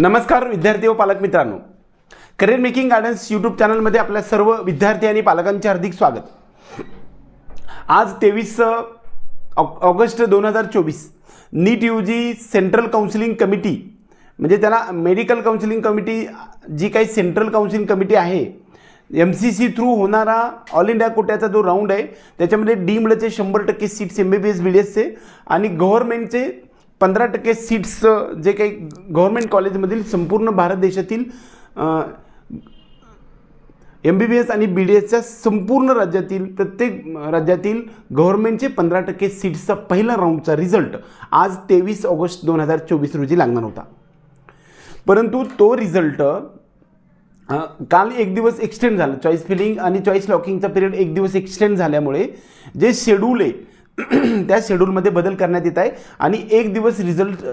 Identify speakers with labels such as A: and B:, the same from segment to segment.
A: नमस्कार विद्यार्थी व पालक मित्रांनो. करिअर मेकिंग गार्डन्स यूट्यूब चॅनलमध्ये आपल्या सर्व विद्यार्थी आणि पालकांचे हार्दिक स्वागत. आज तेवीस ऑगस्ट दोन हजार चोवीस NEET U G central counselling committee म्हणजे त्याला मेडिकल काउन्सिलिंग कमिटी जी काही सेंट्रल काउन्सिलिंग कमिटी आहे एम सी सी थ्रू होणारा ऑल इंडिया कोट्याचा जो राऊंड आहे त्याच्यामध्ये डीमडचे शंभर टक्के seats M B B S B D एसचे आणि गव्हर्नमेंटचे पंधरा टक्के सीट्सचं जे काही गव्हर्मेंट कॉलेजमधील संपूर्ण भारत देशातील एम बी बी एस आणि बी डी एसच्या संपूर्ण राज्यातील प्रत्येक राज्यातील गव्हर्नमेंटचे पंधरा टक्के सीट्सचा पहिला राऊंडचा रिझल्ट आज तेवीस ऑगस्ट दोन हजार चोवीस रोजी लागणार होता. परंतु तो रिझल्ट काल एक दिवस एक्सटेंड झाला. चॉईस फिलिंग आणि चॉईस लॉकिंगचा पिरियड एक दिवस एक्सटेंड झाल्यामुळे जे शेड्यूल आहे त्या शेड्यूलमध्ये बदल करण्यात येत आहे. आणि एक दिवस रिझल्ट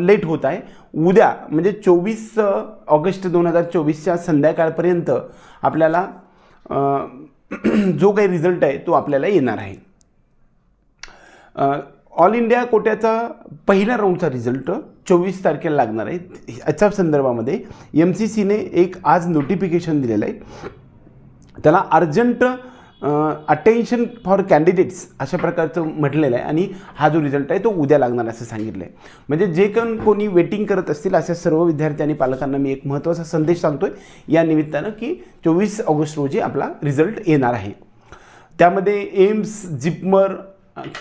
A: लेट होत आहे. उद्या म्हणजे चोवीस ऑगस्ट दोन हजार चोवीसच्या संध्याकाळपर्यंत आपल्याला जो काही रिझल्ट आहे तो आपल्याला येणार आहे. ऑल इंडिया कोट्याचा पहिल्या राऊंडचा रिझल्ट चोवीस तारखेला लागणार आहे. याच्या संदर्भामध्ये एम सी सीने एक आज नोटिफिकेशन दिलेलं आहे. त्याला अर्जंट अटेन्शन फॉर कॅन्डिडेट्स अशा प्रकारचं म्हटलेलं आहे आणि हा जो रिझल्ट आहे तो उद्या लागणार असं सांगितलं आहे. म्हणजे जे कोण कोणी वेटिंग करत असतील अशा सर्व विद्यार्थी आणि पालकांना मी एक महत्त्वाचा संदेश सांगतो आहे या निमित्तानं की चोवीस ऑगस्ट रोजी आपला रिझल्ट येणार आहे. त्यामध्ये एम्स जिपमर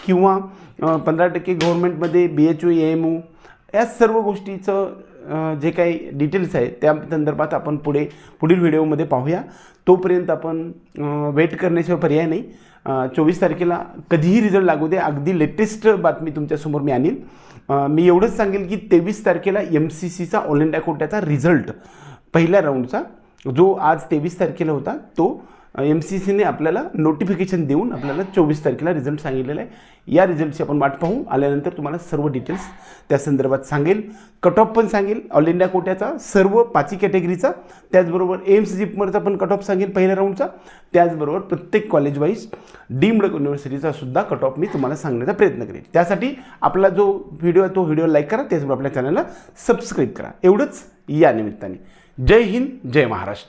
A: किंवा पंधरा टक्के गव्हर्नमेंटमध्ये बी एच ओ एम ओ या सर्व गोष्टीचं जे काही डिटेल्स आहेत त्या संदर्भात आपण पुढे पुढील व्हिडिओमध्ये पाहूया. तोपर्यंत आपण वेट करण्याशिवाय पर्याय नाही. चोवीस तारखेला कधीही रिझल्ट लागू दे. अगदी लेटेस्ट बातमी तुमच्यासमोर मी आणीन मी एवढंच सांगेल की तेवीस तारखेला एम सी सीचा ऑल इंडिया कोट्याचा रिझल्ट पहिल्या राऊंडचा जो आज तेवीस तारखेला होता तो एम सी सीने आपल्याला नोटिफिकेशन देऊन आपल्याला चोवीस तारखेला रिझल्ट सांगितलेला आहे. या रिझल्टची आपण वाट पाहू. आल्यानंतर तुम्हाला सर्व डिटेल्स त्या संदर्भात सांगेल. कट ऑफ पण सांगेल. ऑल इंडिया कोट्याचा सर्व पाचही कॅटेगरीचा त्याचबरोबर एम्स जिपमरचा पण कट ऑफ सांगेल पहिल्या राऊंडचा त्याचबरोबर प्रत्येक कॉलेज वाईज डीम्ड युनिव्हर्सिटीचा सुद्धा कट ऑफ मी तुम्हाला सांगण्याचा प्रयत्न करेन. त्यासाठी आपला जो व्हिडिओ आहे तो व्हिडिओ लाईक करा. त्याचबरोबर आपल्या चॅनलला सबस्क्राईब करा. एवढंच या निमित्ताने. जय हिंद जय महाराष्ट्र.